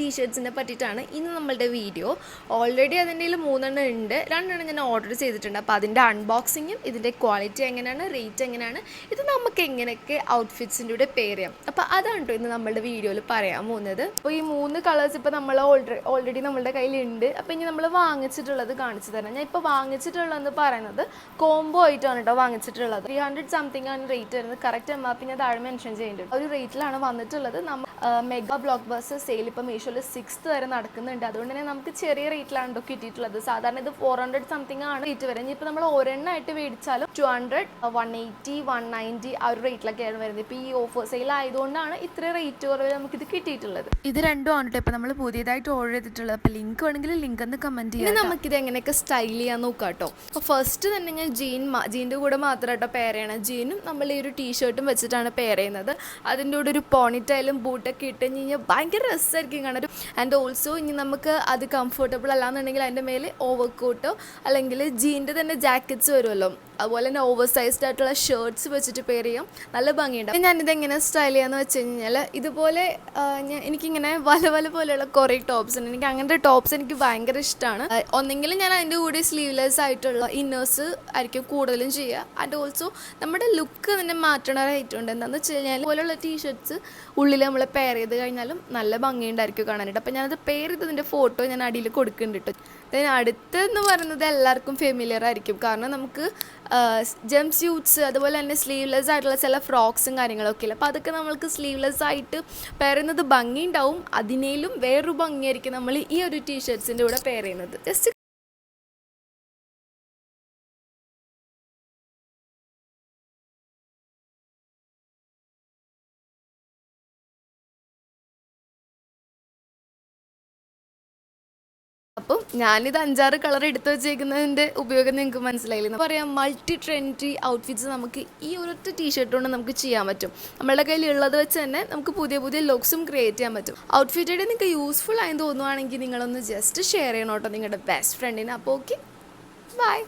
ടീഷർട്സിനെ പറ്റിയിട്ടാണ് ഇന്ന് നമ്മളുടെ വീഡിയോ ഓൾറെഡി അതിന്റെ മൂന്നെണ്ണം ഉണ്ട്. രണ്ടെണ്ണം ഞാൻ ഓർഡർ ചെയ്തിട്ടുണ്ട്. അപ്പോൾ അതിന്റെ അൺബോക്സിങ്ങും ഇതിന്റെ ക്വാളിറ്റി എങ്ങനെയാണ് റേറ്റ് എങ്ങനെയാണ് ഇത് നമുക്ക് എങ്ങനെയൊക്കെ ഔട്ട്ഫിറ്റ്സിന്റെ കൂടെ പെയർ ചെയ്യാം. അപ്പോൾ അതാണ് കേട്ടോ ഇന്ന് നമ്മളുടെ വീഡിയോയിൽ പറയാൻ പോകുന്നത്. അപ്പോൾ ഈ മൂന്ന് കളേഴ്സ് ഇപ്പോൾ നമ്മൾ ഓൾറെഡി ഓൾറെഡി നമ്മളുടെ കയ്യിലുണ്ട്. അപ്പോൾ ഇനി നമ്മൾ വാങ്ങിച്ചിട്ടുള്ളത് കാണിച്ചു തരാം. ഞാൻ ഇപ്പോൾ വാങ്ങിച്ചിട്ടുള്ളതെന്ന് പറയുന്നത് കോംബോ ആയിട്ടാണ് കേട്ടോ വാങ്ങിച്ചിട്ടുള്ളത്. ത്രീ ഹൺഡ്രഡ് സംതിങ് ആണ് റേറ്റ് വരുന്നത്. കറക്റ്റ് എം ആർ പി ഞാൻ താഴെ മെൻഷൻ ചെയ്യുന്നുണ്ട് ഒരു റേറ്റിലാണ് വന്നിട്ടുള്ളത്. നമ്മൾ മെഗാ ബ്ലോക്ക് ബസ് സെയിൽ ഇപ്പോൾ മീഷോയിൽ സിക്സ്ത് വരെ നടക്കുന്നുണ്ട്. അതുകൊണ്ട് തന്നെ നമുക്ക് ചെറിയ റേറ്റിലാണ് കേട്ടോ കിട്ടിയിട്ടുള്ളത്. സാധാരണ ഇത് ഫോർ ഹൺഡ്രഡ് സംതിങ് ആണ് റേറ്റ് വരുന്നത്. ഇനിയിപ്പോൾ നമ്മൾ ഒരെണ്ണമായിട്ട് മേടിച്ചാലും two hundred one eighty one ninety ആ ഒരു റേറ്റിലൊക്കെയാണ് വരുന്നത്. ഇപ്പോൾ ഈ ഓഫർ സെയിൽ ആയതുകൊണ്ടാണ് ഇത്ര റേറ്റ് കുറവ് നമുക്കിത് കിട്ടിയിട്ടുള്ളത്. ഇത് രണ്ടും ആണ് കേട്ടോ ഇപ്പം നമ്മൾ പുതിയതായിട്ട് ഓർഡർ ചെയ്തിട്ടുള്ളത്. അപ്പോൾ ലിങ്ക് വേണമെങ്കിൽ ലിങ്ക് ഒന്ന് കമന്റ് ചെയ്യാം നമുക്കിത് എങ്ങനെയൊക്കെ സ്റ്റൈൽ ചെയ്യാൻ നോക്കാം കേട്ടോ അപ്പോൾ ഫസ്റ്റ് തന്നെ ഞാൻ ജീൻ ജീന്റെ കൂടെ മാത്രം കേട്ടോ പെയർ ചെയ്യണം ജീനും നമ്മൾ ഈ ഒരു ടീഷർട്ടും വെച്ചിട്ടാണ് പെയർ ചെയ്യുന്നത്. അതിന്റെ കൂടെ ഒരു പോണിറ്റൈലും ബൂട്ടൊക്കെ ഇട്ട് കഴിഞ്ഞ് ഭയങ്കര രസമായിരിക്കും കാണാൻ. ആൻഡ് ഓൾസോ ഇനി നമുക്ക് അത് കംഫർട്ടബിൾ അല്ലാന്നുണ്ടെങ്കിൽ അതിന്റെ മേലെ ഓവർ കോട്ടോ അല്ലെങ്കിൽ ജീന്റെ തന്നെ ജാക്കറ്റ്സ് വരുമല്ലോ. അതുപോലെ തന്നെ ഓവർ സൈസ്ഡ് ആയിട്ടുള്ള ഷർട്ട്സ് വെച്ചിട്ട് പെയർ ചെയ്യാം. നല്ല ഭംഗിയുണ്ട്. ഞാനിത് എങ്ങനെ സ്റ്റൈൽ ചെയ്യാന്ന് വെച്ച് കഴിഞ്ഞാൽ ഇതുപോലെ എനിക്കിങ്ങനെ വല വല പോലെയുള്ള കുറേ ടോപ്സ് ഉണ്ട്. എനിക്ക് അങ്ങനത്തെ ടോപ്സ് എനിക്ക് ഭയങ്കര ഇഷ്ടമാണ് ഒന്നെങ്കിൽ ഞാൻ അതിന്റെ കൂടെ സ്ലീവ്ലെസ് ആയിട്ടുള്ള ഇന്നേഴ്സ് ആയിരിക്കും കൂടുതലും ചെയ്യുക. ആൻഡ് ഓൾസോ നമ്മുടെ ലുക്ക് തന്നെ മാറ്റണതായിട്ടുണ്ട് എന്താണെന്ന് വെച്ച് കഴിഞ്ഞാൽ പോലെയുള്ള ടീഷർട്ട്സ് ഉള്ളിൽ നമ്മൾ പെയർ ചെയ്ത് കഴിഞ്ഞാലും നല്ല ഭംഗിയുണ്ടായിരിക്കും കാണാനായിട്ട്. അപ്പോൾ ഞാനത് പെയർ ചെയ്തതിന്റെ ഫോട്ടോ ഞാൻ അടിയിൽ കൊടുക്കുന്നുണ്ട് കേട്ടോ then അടുത്തെന്ന് പറയുന്നത് എല്ലാവർക്കും ഫെമിലിയർ ആയിരിക്കും. കാരണം നമുക്ക് ജംപ് സ്യൂട്ട്സ് അതുപോലെ തന്നെ സ്ലീവ്ലെസ് ആയിട്ടുള്ള ചില ഫ്രോക്സും കാര്യങ്ങളൊക്കെ ഇല്ല? അപ്പോൾ അതൊക്കെ നമ്മൾക്ക് സ്ലീവ്ലെസ് ആയിട്ട് പേരുന്നത് ഭംഗിയുണ്ടാവും. അതിനേലും വേറൊരു ഭംഗിയായിരിക്കും നമ്മൾ ഈ ഒരു ടീഷർട്ട്സിന്റെ കൂടെ പെയർ ചെയ്യുന്നത് ജസ്റ്റ് ഞാനിത് അഞ്ചാറ് കളർ എടുത്തു വെച്ചേക്കുന്നതിന്റെ ഉപയോഗം നിങ്ങൾക്ക് മനസ്സിലായില്ല? എന്ന് പറയാം മൾട്ടി ട്രെൻഡി ഔട്ട്ഫിറ്റ്സ് നമുക്ക് ഈ ഒരൊറ്റ ടീഷർട്ട് കൊണ്ട് നമുക്ക് ചെയ്യാൻ പറ്റും. നമ്മളുടെ കയ്യിൽ ഉള്ളത് വെച്ച് തന്നെ നമുക്ക് പുതിയ പുതിയ ലുക്സും ക്രിയേറ്റ് ചെയ്യാൻ പറ്റും. ഔട്ട്ഫിറ്റ് നിങ്ങൾക്ക് യൂസ്ഫുൾ ആയെന്ന് തോന്നുവാണെങ്കിൽ നിങ്ങളൊന്ന് ജസ്റ്റ് ഷെയർ ചെയ്യണം കേട്ടോ നിങ്ങളുടെ ബെസ്റ്റ് ഫ്രണ്ടിന് അപ്പോൾ ഓക്കെ ബൈ